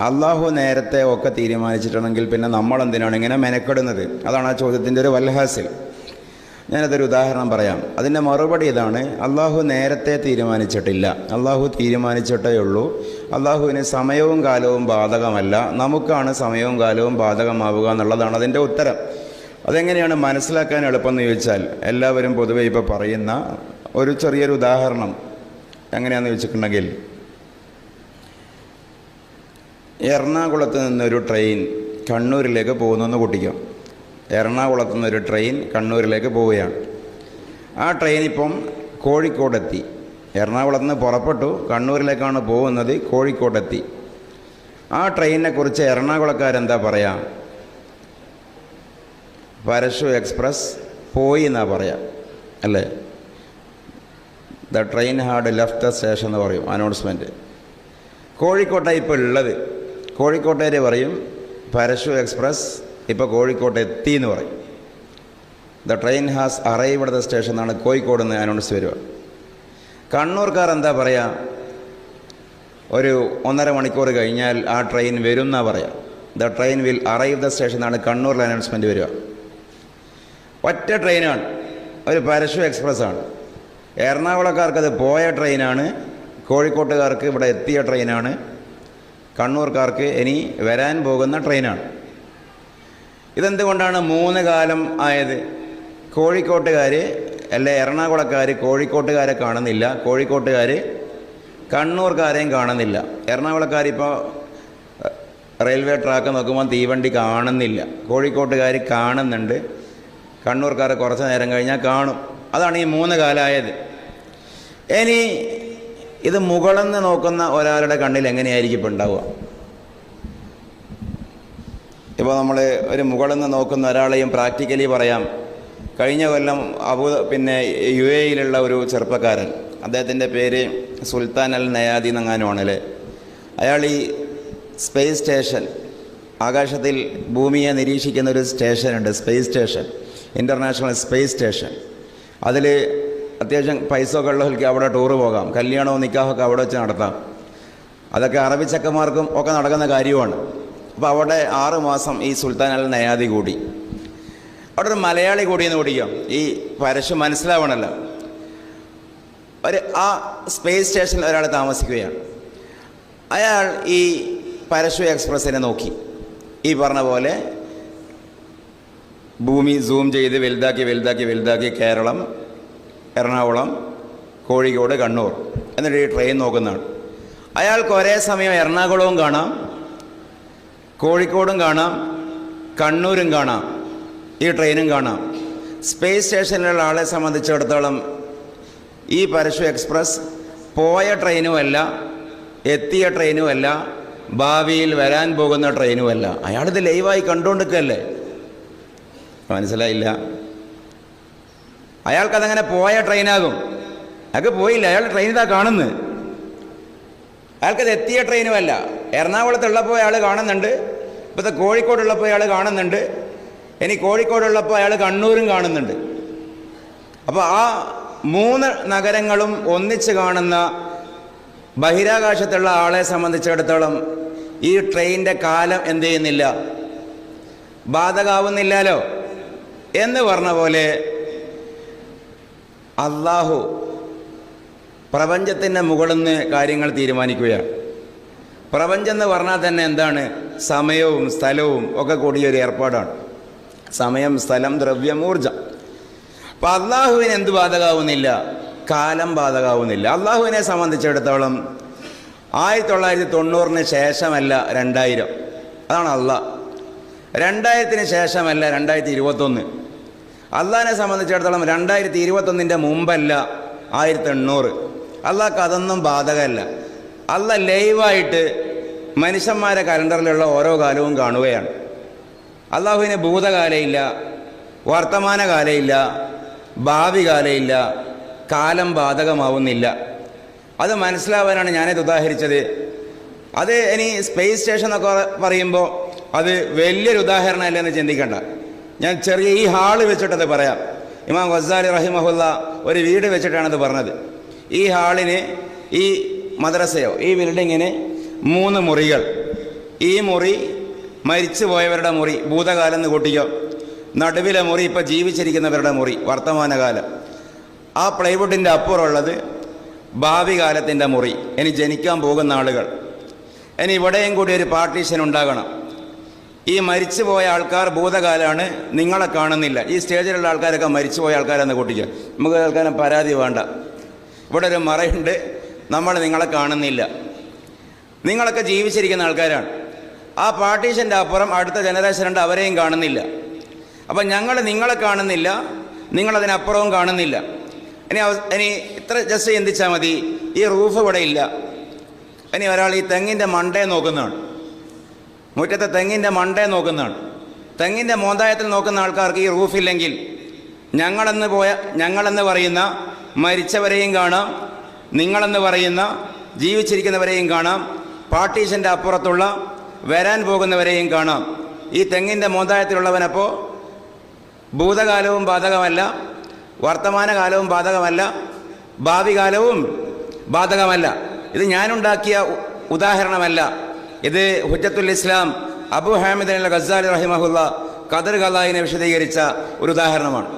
അള്ളാഹു നേരത്തെ ഒക്കെ തീരുമാനിച്ചിട്ടുണ്ടെങ്കിൽ പിന്നെ നമ്മൾ എന്തിനാണ് ഇങ്ങനെ മെനക്കെടുന്നത്? അതാണ് ആ ചോദ്യത്തിന്റെ ഒരു വല്ലഹാസിൽ ഞാനതൊരു ഉദാഹരണം പറയാം. അതിന്റെ മറുപടി ഇതാണ് അള്ളാഹു നേരത്തെ തീരുമാനിച്ചിട്ടില്ല. അള്ളാഹു തീരുമാനിച്ചിട്ടേ ഉള്ളൂ. അള്ളാഹുവിന് സമയവും കാലവും ബാധകമല്ല. നമുക്കാണ് സമയവും കാലവും ബാധകമാവുക എന്നുള്ളതാണ് അതിന്റെ ഉത്തരം. അതെങ്ങനെയാണ് മനസ്സിലാക്കാൻ എളുപ്പമെന്ന് ചോദിച്ചാൽ എല്ലാവരും പൊതുവെ ഇപ്പോൾ പറയുന്ന ഒരു ചെറിയൊരു ഉദാഹരണം എങ്ങനെയാണെന്ന് ചോദിച്ചിട്ടുണ്ടെങ്കിൽ എറണാകുളത്ത് നിന്നൊരു ട്രെയിൻ കണ്ണൂരിലേക്ക് പോകുന്നെന്ന് കൂട്ടിക്കാം. എറണാകുളത്ത് നിന്നൊരു ട്രെയിൻ കണ്ണൂരിലേക്ക് പോവുകയാണ്. ആ ട്രെയിൻ ഇപ്പം കോഴിക്കോടെത്തി. എറണാകുളത്ത് നിന്ന് പുറപ്പെട്ടു. കണ്ണൂരിലേക്കാണ് പോകുന്നത് കോഴിക്കോടെത്തി. ആ ട്രെയിനിനെ കുറിച്ച് എറണാകുളക്കാരെന്താ പറയാ? പരശു എക്സ്പ്രസ് പോയി എന്നാ പറയാം അല്ലേ? The train had left the station എന്ന് പറയും അനൗൺസ്മെന്റ് കോഴിക്കോട്ടാണ് ഇപ്പോൾ ഉള്ളത്. കോഴിക്കോട്ടേര് പറയും പരശു എക്സ്പ്രസ് ഇപ്പോൾ കോഴിക്കോട്ട് എത്തി എന്ന് പറയും the train has arrived the station എന്നാണ് കോഴിക്കോട് നിന്ന് അനൗൺസ് വരിക. കണ്ണൂർക്കാർ എന്താ പറയുക ഒരു ഒന്നര മണിക്കൂർ കഴിഞ്ഞാൽ ആ ട്രെയിൻ വരും എന്നാ പറയാം. The train will arrive the station എന്നാണ് കണ്ണൂരിൽ അനൗൺസ്മെന്റ് വരിക. ഒറ്റ ട്രെയിനാണ് ഒരു പരശു എക്സ്പ്രസ് ആണ്. എറണാകുളക്കാർക്ക് അത് പോയ ട്രെയിനാണ് കോഴിക്കോട്ടുകാർക്ക് ഇവിടെ എത്തിയ ട്രെയിനാണ് കണ്ണൂർക്കാർക്ക് ഇനി വരാൻ പോകുന്ന ട്രെയിനാണ്. ഇതെന്തുകൊണ്ടാണ് മൂന്ന് കാലം ആയത്? കോഴിക്കോട്ടുകാർ അല്ലെ എറണാകുളക്കാർ കോഴിക്കോട്ടുകാരെ കാണുന്നില്ല. കോഴിക്കോട്ടുകാർ കണ്ണൂർക്കാരെയും കാണുന്നില്ല. എറണാകുളക്കാരിപ്പോൾ റെയിൽവേ ട്രാക്ക് നോക്കുമ്പോൾ തീവണ്ടി കാണുന്നില്ല. കോഴിക്കോട്ടുകാർ കാണുന്നുണ്ട്. കണ്ണൂർക്കാർ കുറച്ച് നേരം കഴിഞ്ഞാൽ കാണും. അതാണ് ഈ മൂന്ന് കാലമായത് ഇനി ഇത് മുകളെന്ന് നോക്കുന്ന ഒരാളുടെ കണ്ണിൽ എങ്ങനെയായിരിക്കും ഇപ്പം ഉണ്ടാവുക? ഇപ്പോൾ നമ്മൾ ഒരു മുകളെന്ന് നോക്കുന്ന ഒരാളെയും പ്രാക്ടിക്കലി പറയാം. കഴിഞ്ഞ കൊല്ലം അബു പിന്നെ യു എയിലുള്ള ഒരു ചെറുപ്പക്കാരൻ അദ്ദേഹത്തിന്റെ പേര് സുൽത്താൻ അൽ നയാദി എന്നങ്ങാനുമാണല്ലേ അയാൾ ഈ സ്പേസ് സ്റ്റേഷൻ ആകാശത്തിൽ ഭൂമിയെ നിരീക്ഷിക്കുന്ന ഒരു സ്റ്റേഷനുണ്ട് space station international space station. അതിൽ അത്യാവശ്യം പൈസ ഒക്കെ ഉള്ളവർക്ക് അവിടെ ടൂറ് പോകാം. കല്യാണവും നിക്കാഹൊക്കെ അവിടെ വെച്ച് നടത്താം. അതൊക്കെ അറബി ചക്കന്മാർക്കും ഒക്കെ നടക്കുന്ന കാര്യമാണ്. അപ്പോൾ അവിടെ ആറ് മാസം ഈ സുൽത്താൻ അൽ നയാദി കൂടി. അവിടെ ഒരു മലയാളി കൂടിയെന്ന് കൂടിക്കാം ഈ പരശു മനസ്സിലാവണമല്ലോ ഒരു ആ സ്പേസ് സ്റ്റേഷനിൽ ഒരാൾ താമസിക്കുകയാണ്. അയാൾ ഈ പരശു എക്സ്പ്രസ്സിനെ നോക്കി. ഈ പറഞ്ഞ പോലെ ഭൂമി സൂം ചെയ്ത് വലുതാക്കി വലുതാക്കി വലുതാക്കി കേരളം എറണാകുളം കോഴിക്കോട് കണ്ണൂർ. എന്നിട്ട് ഈ ട്രെയിൻ നോക്കുന്നതാണ്. അയാൾക്ക് ഒരേ സമയം എറണാകുളവും കാണാം കോഴിക്കോടും കാണാം കണ്ണൂരും കാണാം ഈ ട്രെയിനും കാണാം. സ്പേസ് സ്റ്റേഷനിലുള്ള ആളെ സംബന്ധിച്ചിടത്തോളം ഈ പരശു എക്സ്പ്രസ് പോയ ട്രെയിനുമല്ല എത്തിയ ട്രെയിനുമല്ല ഭാവിയിൽ വരാൻ പോകുന്ന ട്രെയിനുമല്ല അയാളിത് ലൈവായി കണ്ടുകൊണ്ടിരിക്കുകയല്ലേ മനസ്സിലായില്ല. അയാൾക്കതങ്ങനെ പോയ ട്രെയിനാകും. അയാൾക്ക് പോയില്ല. അയാൾ ട്രെയിൻ ഇതാ കാണുന്നത്. അയാൾക്കത് എത്തിയ ട്രെയിനുമല്ല. എറണാകുളത്തുള്ളപ്പോൾ അയാൾ കാണുന്നുണ്ട്. ഇപ്പോഴത്തെ കോഴിക്കോടുള്ളപ്പോൾ അയാൾ കാണുന്നുണ്ട്. ഇനി കോഴിക്കോടുള്ളപ്പോൾ അയാൾ കണ്ണൂരും കാണുന്നുണ്ട്. അപ്പോൾ ആ മൂന്ന് നഗരങ്ങളും ഒന്നിച്ച് കാണുന്ന ബഹിരാകാശത്തുള്ള ആളെ സംബന്ധിച്ചിടത്തോളം ഈ ട്രെയിനിന്റെ കാലം എന്ത് ചെയ്യുന്നില്ല? ബാധകാവുന്നില്ലല്ലോ എന്ന് പറഞ്ഞ പോലെ അള്ളാഹു പ്രപഞ്ചത്തിന്റെ മുകളിൽ നിന്ന് കാര്യങ്ങൾ തീരുമാനിക്കുകയാണ്. പ്രപഞ്ചം എന്ന് പറഞ്ഞാൽ തന്നെ എന്താണ്? സമയവും സ്ഥലവും ഒക്കെ കൂടിയൊരു ഏർപ്പാടാണ്. സമയം സ്ഥലം ദ്രവ്യം ഊർജം അപ്പം അള്ളാഹുവിന് എന്ത് ബാധകാവുന്നില്ല? കാലം ബാധകാവുന്നില്ല. അള്ളാഹുവിനെ സംബന്ധിച്ചിടത്തോളം ആയിരത്തി തൊള്ളായിരത്തി തൊണ്ണൂറിന് ശേഷമല്ല രണ്ടായിരം. അതാണ് അള്ളാഹ്. രണ്ടായിരത്തിന് ശേഷമല്ല രണ്ടായിരത്തി ഇരുപത്തൊന്ന്. അള്ളാഹിനെ സംബന്ധിച്ചിടത്തോളം രണ്ടായിരത്തി ഇരുപത്തൊന്നിന്റെ മുമ്പല്ല ആയിരത്തി എണ്ണൂറ് അള്ളാഹ്ക്ക് അതൊന്നും ബാധകമല്ല. അല്ല ലൈവായിട്ട് മനുഷ്യന്മാരെ കലണ്ടറിലുള്ള ഓരോ കാലവും കാണുകയാണ്. അള്ളാഹുവിന് ഭൂതകാലയില്ല വർത്തമാനകാലയില്ല ഭാവി കാലയില്ല കാലം ബാധകമാവുന്നില്ല. അത് മനസ്സിലാവാനാണ് ഞാനിത് ഉദാഹരിച്ചത്. അത് ഇനി സ്പേസ് സ്റ്റേഷൻ എന്നൊക്കെ പറയുമ്പോൾ അത് വലിയൊരു ഉദാഹരണമല്ലെന്ന് ചിന്തിക്കണ്ട. ഞാൻ ചെറിയ ഈ ഹാൾ വെച്ചിട്ടത് പറയാം. ഇമാം ഗസാലി റഹിമഹുല്ല ഒരു വീട് വെച്ചിട്ടാണത് പറഞ്ഞത്. ഈ ഹാളിന് ഈ മദ്രസയോ ഈ ബിൽഡിങ്ങിന് മൂന്ന് മുറികൾ. ഈ മുറി മരിച്ചു പോയവരുടെ മുറി ഭൂതകാലം എന്ന് കൂട്ടിക്കോ. നടുവിലെ മുറി ഇപ്പോൾ ജീവിച്ചിരിക്കുന്നവരുടെ മുറി വർത്തമാനകാലം. ആ പ്ലൈവുഡിന്റെ അപ്പുറമുള്ളത് ഭാവി കാലത്തിന്റെ മുറി. ഇനി ജനിക്കാൻ പോകുന്ന ആളുകൾ. ഇനി ഇവിടെയും കൂടി ഒരു പാർട്ടീഷൻ ഉണ്ടാകണം. ഈ മരിച്ചുപോയ ആൾക്കാർ ഭൂതകാലമാണ് നിങ്ങളെ കാണുന്നില്ല. ഈ സ്റ്റേജിലുള്ള ആൾക്കാരൊക്കെ മരിച്ചുപോയ ആൾക്കാരെന്ന് കൂട്ടിക്കുക നമുക്ക് ആൾക്കാരെ പരാതി വേണ്ട. ഇവിടെ ഒരു മറയുണ്ട്. നമ്മൾ നിങ്ങളെ കാണുന്നില്ല. നിങ്ങളൊക്കെ ജീവിച്ചിരിക്കുന്ന ആൾക്കാരാണ്. ആ പാർട്ടീഷന്റെ അപ്പുറം അടുത്ത ജനറേഷൻ ഉണ്ട് അവരെയും കാണുന്നില്ല. അപ്പം ഞങ്ങൾ നിങ്ങളെ കാണുന്നില്ല നിങ്ങളതിനപ്പുറവും കാണുന്നില്ല. ഇനി ഇനി ഇത്ര ജസ്റ്റ് ചിന്തിച്ചാൽ മതി. ഈ റൂഫ് ഇവിടെ ഇല്ല. ഇനി ഒരാൾ ഈ തെങ്ങിന്റെ മണ്ടയെ നോക്കുന്നതാണ്. മുറ്റത്തെ തെങ്ങിന്റെ മണ്ടേ നോക്കുന്നതാണ് തെങ്ങിന്റെ മോന്തായത്തിൽ നോക്കുന്ന ആൾക്കാർക്ക് ഈ റൂഫില്ലെങ്കിൽ ഞങ്ങളെന്ന് പോയ ഞങ്ങളെന്ന് പറയുന്ന മരിച്ചവരെയും കാണാം നിങ്ങളെന്ന് പറയുന്ന ജീവിച്ചിരിക്കുന്നവരെയും കാണാം പാർട്ടീഷന്റെ അപ്പുറത്തുള്ള വരാൻ പോകുന്നവരെയും കാണാം. ഈ തെങ്ങിന്റെ മോന്തായത്തിലുള്ളവനപ്പോൾ ഭൂതകാലവും ബാധകമല്ല വർത്തമാനകാലവും ബാധകമല്ല ഭാവി കാലവും ബാധകമല്ല. ഇത് ഞാനുണ്ടാക്കിയ ഉദാഹരണമല്ല. ഇത് ഹുജത്തുൽ ഇസ്ലാം അബു ഹാമിദ് അൽ ഗസാലി റഹിമഹുല്ല ഖദർ ഖലായിനെ വിശദീകരിച്ച ഒരു ഉദാഹരണമാണ്.